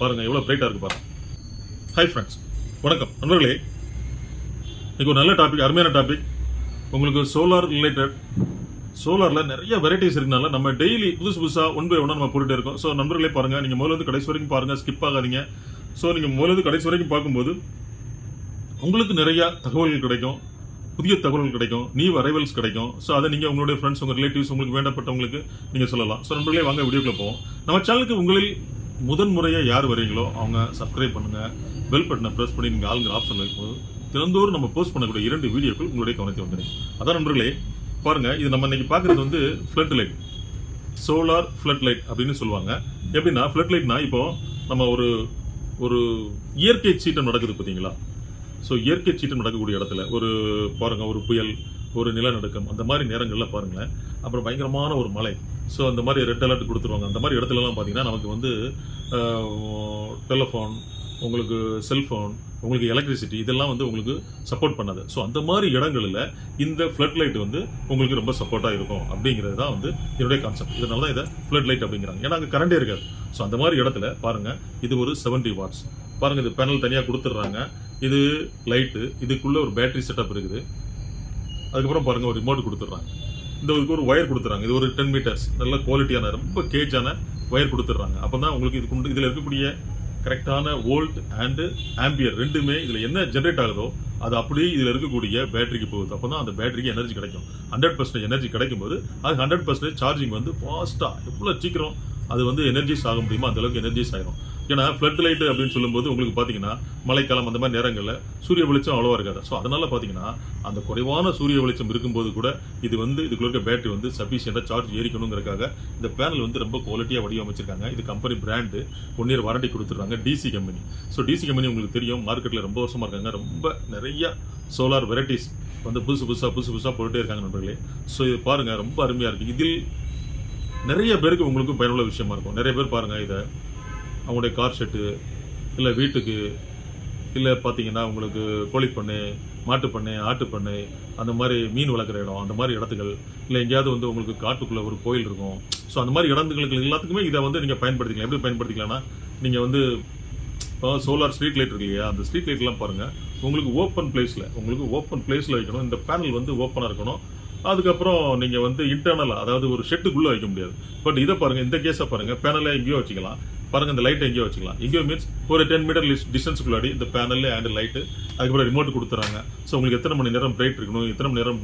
பாருங்கள் எவ்வளோ பிரைட்டாக இருக்கு பாருங்க. ஹை ஃப்ரெண்ட்ஸ் வணக்கம். நண்பர்களே இன்னைக்கு ஒரு நல்ல டாபிக் அருமையான டாபிக் உங்களுக்கு சோலார் ரிலேட்டட் சோலாரில் நிறைய வெரைட்டிஸ் இருக்கனால நம்ம டெய்லி புதுசு புதுசாக ஒன் பை ஒன்னாக நம்ம போட்டுகிட்டே இருக்கோம். ஸோ நண்பர்களே பாருங்கள் நீங்கள் முதல்ல கடைசி வரைக்கும் பாருங்கள் ஸ்கிப் ஆகாதீங்க. ஸோ நீங்கள் முதல்ல கடைசி வரைக்கும் பார்க்கும்போது உங்களுக்கு நிறையா தகவல்கள் கிடைக்கும். புதிய தகவல்கள் கிடைக்கும். நியூ அரைவல்ஸ் கிடைக்கும். ஸோ அதை நீங்கள் உங்களுடைய ஃப்ரெண்ட்ஸ் உங்கள் ரிலேட்டிவ்ஸ் உங்களுக்கு வேண்டப்பட்டவங்களுக்கு நீங்கள் சொல்லலாம். ஸோ நண்பர்களே வாங்க வீடியோக்குள்ளே போவோம். நம்ம சேனலுக்கு உங்களில் முதன் முறையாக யார் வரீங்களோ அவங்க சப்ஸ்கிரைப் பண்ணுங்க. பெல் பட்டனை ப்ரெஸ் பண்ணி நீங்கள் ஆளுங்கிற ஆப்ஷன் இருக்கும்போது தினந்தோறும் நம்ம போஸ்ட் பண்ணக்கூடிய இரண்டு வீடியோக்கள் உங்களுடைய கவனத்தை வந்துடும் அதான் நண்பர்களே பாருங்கள் இது நம்ம இன்னைக்கு பார்க்குறது வந்து flood light solar flood light அப்படின்னு சொல்லுவாங்க. எப்படின்னா ஃப்ளட் லைட்னா இப்போ நம்ம ஒரு ஒரு இயற்கை சீட்டம் நடக்குது பார்த்தீங்களா? ஸோ இயற்கை சீட்டம் நடக்கக்கூடிய இடத்துல ஒரு பாருங்கள் ஒரு புயல் ஒரு நிலநடுக்கம். அந்த மாதிரி நேரங்களில் பாருங்களேன். அப்புறம் பயங்கரமான ஒரு மழை. ஸோ அந்த மாதிரி ரெட் அலர்ட் கொடுத்துருவாங்க. அந்த மாதிரி இடத்துலலாம் பார்த்தீங்கன்னா நமக்கு வந்து டெலிஃபோன் உங்களுக்கு செல்ஃபோன் உங்களுக்கு எலக்ட்ரிசிட்டி இதெல்லாம் வந்து உங்களுக்கு சப்போர்ட் பண்ணாது. ஸோ அந்த மாதிரி இடங்களில் இந்த ஃப்ளட் லைட் வந்து உங்களுக்கு ரொம்ப சப்போர்ட்டாக இருக்கும். அப்படிங்கிறது தான் வந்து என்னுடைய கான்செப்ட் இதனால தான் இதை ஃப்ளட் லைட் அப்படிங்கிறாங்க. ஏன்னா அங்கே கரண்டே இருக்காது. ஸோ அந்த மாதிரி இடத்துல பாருங்கள் இது ஒரு 70 வாட்ஸ் பாருங்கள் இது பேனல் தனியாக கொடுத்துட்றாங்க. இது லைட்டு இதுக்குள்ளே ஒரு பேட்டரி செட்டப் இருக்குது. அதுக்கப்புறம் பாருங்க ஒரு ரிமோட் கொடுத்துட்றாங்க. இந்த இதுக்கு ஒரு ஒயர் கொடுத்துறாங்க இது ஒரு டென் மீட்டர்ஸ் நல்ல குவாலிட்டியான ரொம்ப கேஜான ஒயர் கொடுத்துட்றாங்க. அப்போ தான் உங்களுக்கு இதுக்கு இதில் இருக்கக்கூடிய கரெக்டான வோல்ட் அண்டு ஆம்பியர் ரெண்டுமே இதில் என்ன ஜென்ரேட் ஆகுதோ அது அப்படியே இதில் இருக்கக்கூடிய பேட்டரிக்கு போகுது. அப்போ தான் அந்த பேட்டரிக்கு எனர்ஜி கிடைக்கும். ஹண்ட்ரட் பர்சன்டேஜ் எனர்ஜி கிடைக்கும் போது அது ஹண்ட்ரட் பர்சன்டேஜ் சார்ஜிங் வந்து ஃபாஸ்ட்டாக எவ்வளோ சீக்கிரம் அது வந்து எனர்ஜிஸ் ஆக முடியுமோ? அந்தளவுக்கு எனர்ஜிஸ் ஆகிடும் ஏன்னா ஃப்ளட் லைட் அப்படின்னு சொல்லும்போது உங்களுக்கு பார்த்தீங்கன்னா மழைக்காலம் அந்த மாதிரி நேரங்களில் சூரிய வெளிச்சம் அவ்வளோவா இருக்காது. ஸோ அதனால் பார்த்தீங்கன்னா அந்த குறைவான சூரிய வெளிச்சம் இருக்கும்போது கூட இது வந்து இதுக்குள்ள இருக்க பேட்டரி வந்து சஃபிஷியண்டாக சார்ஜ் ஏறிக்கணுங்கிறக்காக இந்த பேனல் வந்து ரொம்ப குவாலிட்டியாக வடிவமைச்சிருக்காங்க. இது company brand one year warranty கொடுத்துருக்காங்க DC company so DC company உங்களுக்கு தெரியும் மார்க்கெட்டில் ரொம்ப வருஷமாக இருக்காங்க. ரொம்ப நிறைய சோலார் வெரைட்டிஸ் வந்து புதுசு புதுசாக புதுசு புதுசாக போட்டுட்டே இருக்காங்க நண்பர்களே. ஸோ இது பாருங்கள் ரொம்ப அருமையாக இருக்குது இதில் நிறைய பேருக்கு உங்களுக்கும் பயனுள்ள விஷயமா இருக்கும். நிறைய பேர் பாருங்கள் இதை அவங்களுடைய கார் ஷெட்டு இல்லை வீட்டுக்கு இல்லை பார்த்தீங்கன்னா உங்களுக்கு கோழிப்பண்ணை மாட்டுப்பண்ணை ஆட்டுப்பண்ணை அந்த மாதிரி மீன் வளர்க்குற இடம் அந்த மாதிரி இடத்துகள் இல்லை எங்கேயாவது வந்து உங்களுக்கு காட்டுக்குள்ளே ஒரு கோயில் இருக்கும். ஸோ அந்த மாதிரி இடங்களுக்கு எல்லாத்துக்குமே இதை வந்து நீங்கள் பயன்படுத்திக்கலாம். எப்படி பயன்படுத்திக்கலாம்னா நீங்கள் வந்து இப்போ சோலார் ஸ்ட்ரீட் லைட் இருக்கு இல்லையா? அந்த ஸ்ட்ரீட் லைட்லாம் பாருங்கள் உங்களுக்கு ஓப்பன் பிளேஸில் உங்களுக்கு ஓப்பன் பிளேஸில் வைக்கணும். இந்த பேனல் வந்து ஓப்பனாக இருக்கணும். அதுக்கப்புறம் நீங்கள் வந்து இன்டர்னலாக அதாவது ஒரு ஷெட்டுக்குள்ளே வைக்க முடியாது. பட் இதை பாருங்கள் இந்த கேஸை பாருங்கள் பேனலை எங்கேயோ வச்சுக்கலாம். பாருங்க இந்த லைட் எங்கேயோ வச்சுக்கலாம். எங்கேயோ மீன்ஸ் ஒரு டென் மீட்டர் டிஸ்டன்ஸ்க்குள்ளாடி இந்த பேனல் அண்ட் லைட்டு அதுக்கப்புறம் ரிமோட் கொடுத்துறாங்க. ஸோ உங்களுக்கு எத்தனை மணி நேரம் பிரைட் இருக்கணும்? எத்தனை மணி நேரம்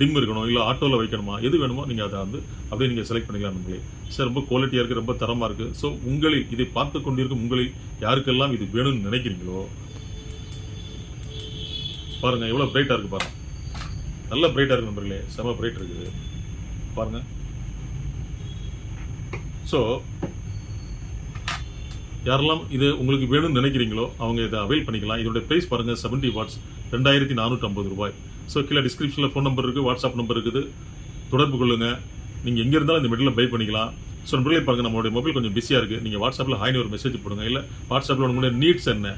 டிம் இருக்கணும்? இல்லை ஆட்டோவில் வைக்கணுமா? எது வேணுமோ நீங்கள் அதை வந்து அப்படியே நீங்கள் செலக்ட் பண்ணிக்கலாம் நம்மளே. சார் ரொம்ப குவாலிட்டியாக இருக்குது ரொம்ப தரமாக இருக்குது ஸோ உங்களில் இதை பார்த்து கொண்டிருக்கும் உங்களில் யாருக்கெல்லாம் இது வேணும்னு நினைக்கிறீங்களோ? பாருங்க எவ்வளோ பிரைட்டாக இருக்குது பாருங்கள் நல்ல பிரைட்டாக இருக்கு நம்பர்களே செம பிரைட் இருக்குது. பாருங்க. ஸோ யாரெல்லாம் இது உங்களுக்கு வேணும்னு நினைக்கிறீங்களோ அவங்க இதை அவைல் பண்ணிக்கலாம். இதோட ப்ரைஸ் பாருங்க 70 வாட்ஸ் ரெண்டாயிரத்தி நானூற்றி ஐம்பது ரூபாய். ஸோ கீழே டிஸ்கிரிப்ஷனில் ஃபோன் நம்பர் இருக்குது வாட்ஸ்அப் நம்பர் இருக்குது. தொடர்பு கொள்ளுங்கள் நீங்கள் எங்கே இருந்தாலும் இந்த மெட்டீரியல் பை பண்ணிக்கலாம். ஸோ நண்பர்களே பாருங்க நம்மளுடைய மொபைல் கொஞ்சம் பிஸியாக இருக்குது நீங்கள் வாட்ஸ்அப்பில் ஹாய்னு ஒரு மெசேஜ் போடுங்க. இல்லை வாட்ஸ்அப்பில் உங்களுடைய நீட்ஸ் என்ன?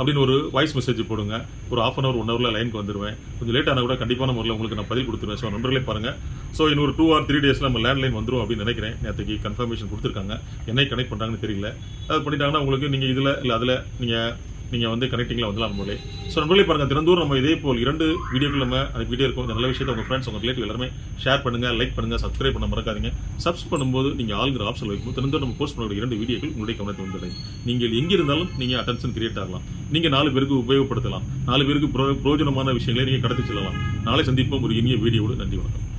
அப்படின்னு ஒரு வாய்ஸ் மெசேஜ் போடுங்க. ஒரு ஆஃப் அன் அவர் ஒன் ஹவரில் லைனுக்கு வந்துடுவேன் கொஞ்சம் லேட் ஆனால் கூட கண்டிப்பான முறையில் உங்களுக்கு நான் பதில் கொடுத்துருவேன். ஸோ நண்பர்களே பாருங்க. ஸோ இன்னொரு டூ ஆர் த்ரீ டேஸில் நம்ம லேண்ட்லைன் வந்துரும் அப்படின்னு நினைக்கிறேன். நேற்றுக்கு கன்ஃபர்மேஷன் கொடுத்துருக்காங்க. என்னை கனெக்ட் பண்ணுறாங்கன்னு தெரியல. அது பண்ணிட்டாங்கன்னா உங்களுக்கு நீங்கள் இதில் இல்லை அதில் நீங்கள் நீங்கள் வந்து கனெக்டிங்கில் வந்துடலாம் நம்மளே ஸோ நண்பர்களே பாருங்கள் தினந்தோறும் நம்ம இதே போல் இரண்டு வீடியோக்கள் நம்ம அனுப்பிட்டே இருக்கும். இந்த நல்ல விஷயத்தை உங்கள் ஃப்ரெண்ட்ஸ் உங்கள் ரிலேட்டிவ் எல்லாருமே ஷேர் பண்ணுங்கள் லைக் பண்ணுங்கள் சப்ஸ்கிரைப் பண்ண மறக்காதீங்க. சப்ஸ் பண்ணும்போது நீங்கள் ஆளுங்கிற ஆப்ஷன் வைக்கும்போது தினந்தோறும் நம்ம போஸ்ட் பண்ணுற இரண்டு வீடியோக்கள் உங்களுடைய கவனத்தை வந்துடுங்க நீங்கள் எங்கே இருந்தாலும் நீங்கள் அட்டென்ஷன் கிரியேட் ஆகலாம். நீங்கள் நாலு பேருக்கு உபயோகப்படுத்தலாம். நாலு பேருக்கு ப்ரோ பிரயோஜனமான விஷயங்களை நீங்கள் கடத்தி செல்லலாம். நாளை சந்திப்போம். ஒரு இனிய வீடியோடு நன்றி வணக்கம்.